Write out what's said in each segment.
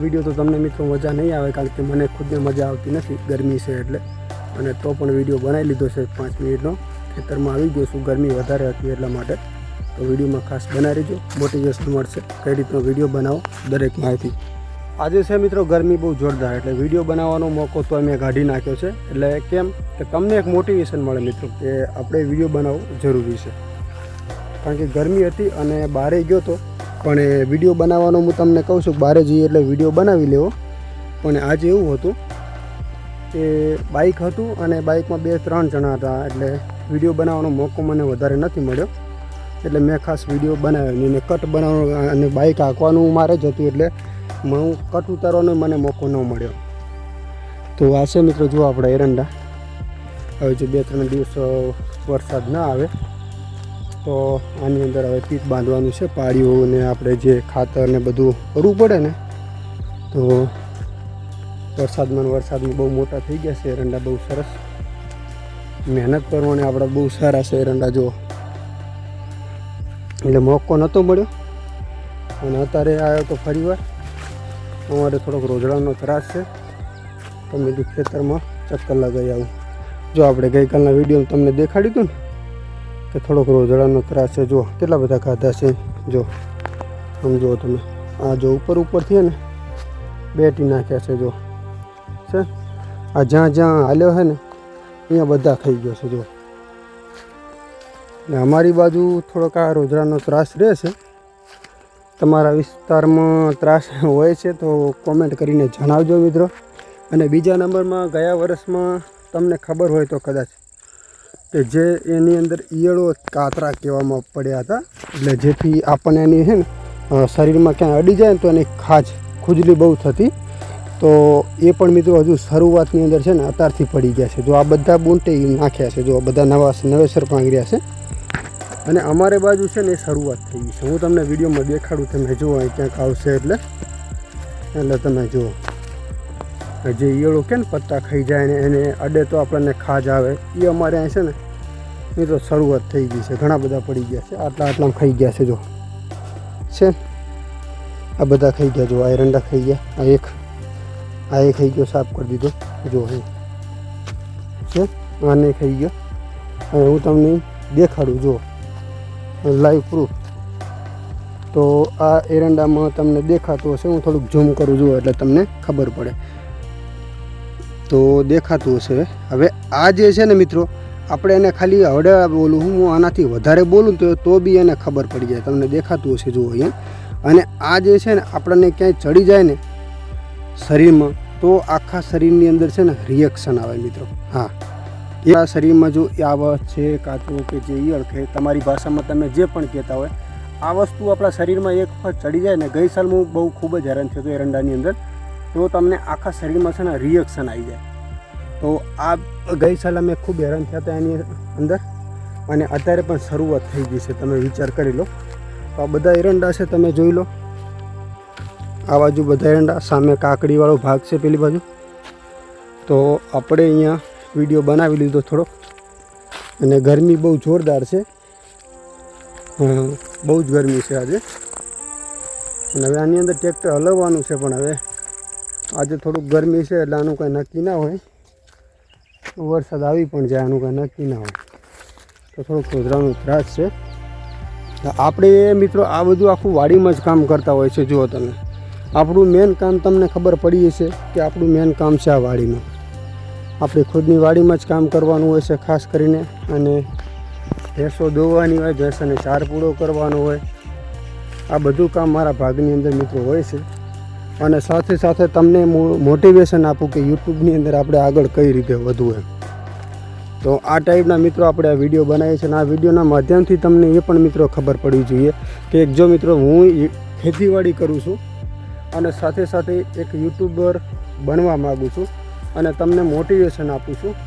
Video તો તમને મિત્રો મજા નહીં આવે કારણ કે મને ખુદને મજા આવતી નથી. ગરમી છે એટલે. અને તો પણ વીડિયો બનાવી લીધો છે પાંચ મિનિટનો. ખેતરમાં આવી ગયો છું. ગરમી વધારે હતી એટલા માટે. તો વિડીયોમાં ખાસ બનાવી રહેજો. મોટિવેશન મળશે. કઈ રીતનો વીડિયો બનાવો? દરેક માહિતી. આજે છે મિત્રો ગરમી બહુ જોરદાર. એટલે વીડિયો બનાવવાનો મોકો તો મેં કાઢી નાખ્યો છે. એટલે કેમ કે તમને એક મોટિવેશન મળે મિત્રો કે આપણે વીડિયો બનાવવો જરૂરી છે. કારણ કે ગરમી હતી અને બહારે ગયો તો પણ એ વીડિયો બનાવવાનો હું તમને કહું છું બહાર જઈએ એટલે વીડિયો બનાવી લેવો. પણ આજે એવું હતું કે બાઇક હતું અને બાઇકમાં બે ત્રણ જણા હતા એટલે વીડિયો બનાવવાનો મોકો મને વધારે નથી મળ્યો. એટલે મેં ખાસ વીડિયો બનાવ્યો નહીં અને કટ બનાવવાનો અને બાઇક હાંકવાનું મારે જ હતું એટલે હું કટ ઉતારવાનો મને મોકો ન મળ્યો. તો આ છે મિત્રો, જુઓ આપણા એરંડા. હવે જો બે ત્રણ દિવસ વરસાદ ના આવે. તો આની અંદર હવે પીત બાંધવાનું છે, પાળીઓને આપણે જે ખાતર ને બધું કરવું પડે ને, તો વરસાદમાં વરસાદમાં બહુ મોટા થઈ ગયા છે, એરંડા બહુ સરસ. મહેનત કરવાની આપણે બહુ સારા છે એરંડા, જુઓ. એટલે મોકો નહોતો મળ્યો. અને અત્યારે આવ્યો તો ફરી વાર અમારે થોડોક રોજડાનો ત્રાસ છે. તો મેં ખેતરમાં ચક્કર લગાવી આવું. જો આપણે ગઈકાલના વીડિયો તમને દેખાડ્યું હતું ને કે થોડોક રોજડાનો ત્રાસ છે, જો કેટલા બધા ખાધા છે, જો આમ જુઓ તમે. આ જો ઉપર ઉપરથી ને, બેટી નાખ્યા છે, જો. છે? આ જ્યાં જ્યાં હાલ્યો છે ને, અહીંયા બધા ખાઈ ગયો છે, જો. ને અમારી બાજુ થોડોક આ રોજડાનો ત્રાસ રહે છે. તમારા વિસ્તારમાં ત્રાસ હોય છે તો કોમેન્ટ કરીને જણાવજો મિત્રો. અને બીજા નંબરમાં ગયા વર્ષમાં તમને ખબર હોય તો કદાચ કે જે એની અંદર ઈયળો કાતરા કહેવામાં પડ્યા હતા. એટલે જેથી આપણને એની છે ને શરીરમાં ક્યાંય અડી જાય ને તો એની ખાજ, ખુજલી બહુ થતી. તો એ પણ મિત્રો હજુ શરૂઆતની અંદર છે ને અત્યારથી પડી ગયા છે. જો આ બધા બૂંટે નાખ્યા છે. જો બધા નવા નવેસર પાંગર્યા છે. અને અમારે બાજુ છે ને એ શરૂઆત થઈ ગઈ છે. હું તમને વિડીયોમાં દેખાડું, તમે જુઓ ક્યાંક આવશે એટલે. એટલે તમે જુઓ. જે ઈયળો કે ને પત્તા ખાઈ જાય ને એને અડે તો આપણને ખાજ આવે. એ અમારે અહીં છે ને, એ તો શરૂઆત થઈ ગઈ છે. ઘણા બધા પડી ગયા છે. આટલા આટલા ખાઈ ગયા છે, જો. છે આ બધા ખાઈ ગયા, જો. આ એરંડા ખાઈ ગયા. આ એક, આ એ ખાઈ ગયો, સાફ કરી દીધો. જો અહીં છે આને ખાઈ ગયો. હવે હું તમને દેખાડું, જો. Live proof. તો આ એરંડામાં તમને દેખાતું હશે. હું થોડુંક ઝૂમ કરું છું એટલે તમને ખબર પડે. તો દેખાતું હશે. હવે આ જે છે ને મિત્રો, આપણે એને ખાલી હવડે બોલું હું આનાથી વધારે બોલું તો તો બી એને ખબર પડી જાય. તમને દેખાતું હશે, જુઓ અહીંયા. અને આ જે છે ને, આપણને ક્યાંય ચડી જાય ને શરીરમાં, તો આખા શરીરની અંદર છે ને રિએક્શન આવે મિત્રો. હા. એ આ શરીરમાં જો એ આવત છે કાચું કે જે ઈયળ કે તમારી ભાષામાં તમે જે પણ કહેતા હોય, આ વસ્તુ આપણા શરીરમાં એક વખત ચડી જાય ને, ગઈ સાલ હું બહુ ખૂબ જ હેરાન થયો હતો એરંડાની અંદર. તો તમને આખા શરીરમાં છે ને રિએક્શન આવી જાય. તો આ ગઈ સાલ અમે ખૂબ હેરાન થયા હતા એની અંદર. અને અત્યારે પણ શરૂઆત થઈ ગઈ છે, તમે વિચાર કરી લો. તો આ બધા એરંડા છે, તમે જોઈ લો. આ બાજુ બધા એરંડા, સામે કાકડીવાળો ભાગ છે પેલી બાજુ. તો આપણે અહીંયા વીડિયો બનાવી લીધો થોડોક અને ગરમી બહુ જોરદાર છે. બહુ જ ગરમી છે આજે. અને હવે આની અંદર ટ્રેક્ટર હલવવાનું છે પણ હવે. આજે થોડુંક ગરમી છે એટલે આનું કંઈ નક્કી ના હોય. વરસાદ આવી પણ જાય, આનું કંઈ નક્કી ના હોય. તો થોડુંક રોજડાનો ત્રાસ છે. આપણે મિત્રો આ બધું આખું વાડીમાં જ કામ કરતા હોય છે, જુઓ તમે. આપણું મેન કામ તમને ખબર પડી છે કે આપણું મેન કામ છે આ વાડીનું. આપણે ખુદની વાડીમાં જ કામ કરવાનું હોય છે, ખાસ કરીને. અને ભેંસો દોવાની હોય, ભેંસોને ચાર પૂળો કરવાનો હોય. આ બધું કામ મારા ભાગની અંદર મિત્રો હોય છે. અને સાથે સાથે તમને મોટિવેશન આપું કે યુટ્યુબની અંદર આપણે આગળ કઈ રીતે વધવું એમ. તો આ ટાઈપના મિત્રો આપણે આ વીડિયો બનાવીએ છીએ અને આ વિડીયોના માધ્યમથી તમને એ પણ મિત્રો ખબર પડવી જોઈએ કે એક જો મિત્રો હું ખેતીવાડી કરું છું અને સાથે સાથે એક યુટ્યુબર બનવા માગું છું અને તમને મોટિવેશન આપું છું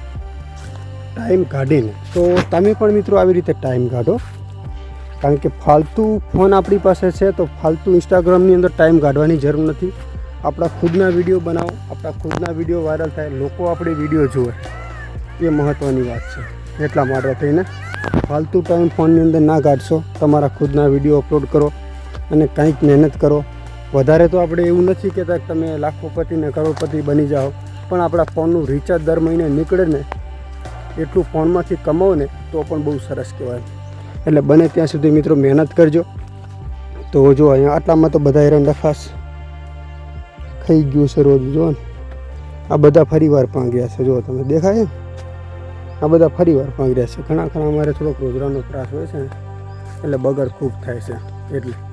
ટાઈમ કાઢીને. તો તમે પણ મિત્રો આવી રીતે ટાઈમ કાઢો. કારણ કે ફાલતુ ફોન આપણી પાસે છે તો ફાલતુ ઇન્સ્ટાગ્રામની અંદર ટાઈમ કાઢવાની જરૂર નથી. આપણા ખુદના વીડિયો બનાવો, આપણા ખુદના વીડિયો વાયરલ થાય, લોકો આપણી વીડિયો જુએ. એ મહત્ત્વની વાત છે. એટલા માટે થઈને ફાલતુ ટાઈમ ફોનની અંદર ના કાઢશો, તમારા ખુદના વીડિયો અપલોડ કરો અને કંઈક મહેનત કરો. વધારે તો આપણે એવું નથી કહેતા કે તમે લાખોપતિ ને કરોડપતિ બની જાઓ, પણ આપણા ફોનનું રિચાર્જ દર મહિને નીકળે ને, એટલું ફોનમાંથી કમાવો ને, તો પણ બહુ સરસ કહેવાય. એટલે બને ત્યાં સુધી મિત્રો મહેનત કરજો. તો જો અહીંયા આટલામાં તો બધા હેરાન ખાસ ખાઈ ગયું છે રોજ, જો ને. આ બધા ફરીવાર પાંગ્યા છે, જો તમે દેખાય આ બધા ફરીવાર પાંગર્યા છે. ઘણા ખરા અમારે થોડોક રોજરાનો ત્રાસ હોય છે એટલે બગડ ખૂબ થાય છે, એટલે.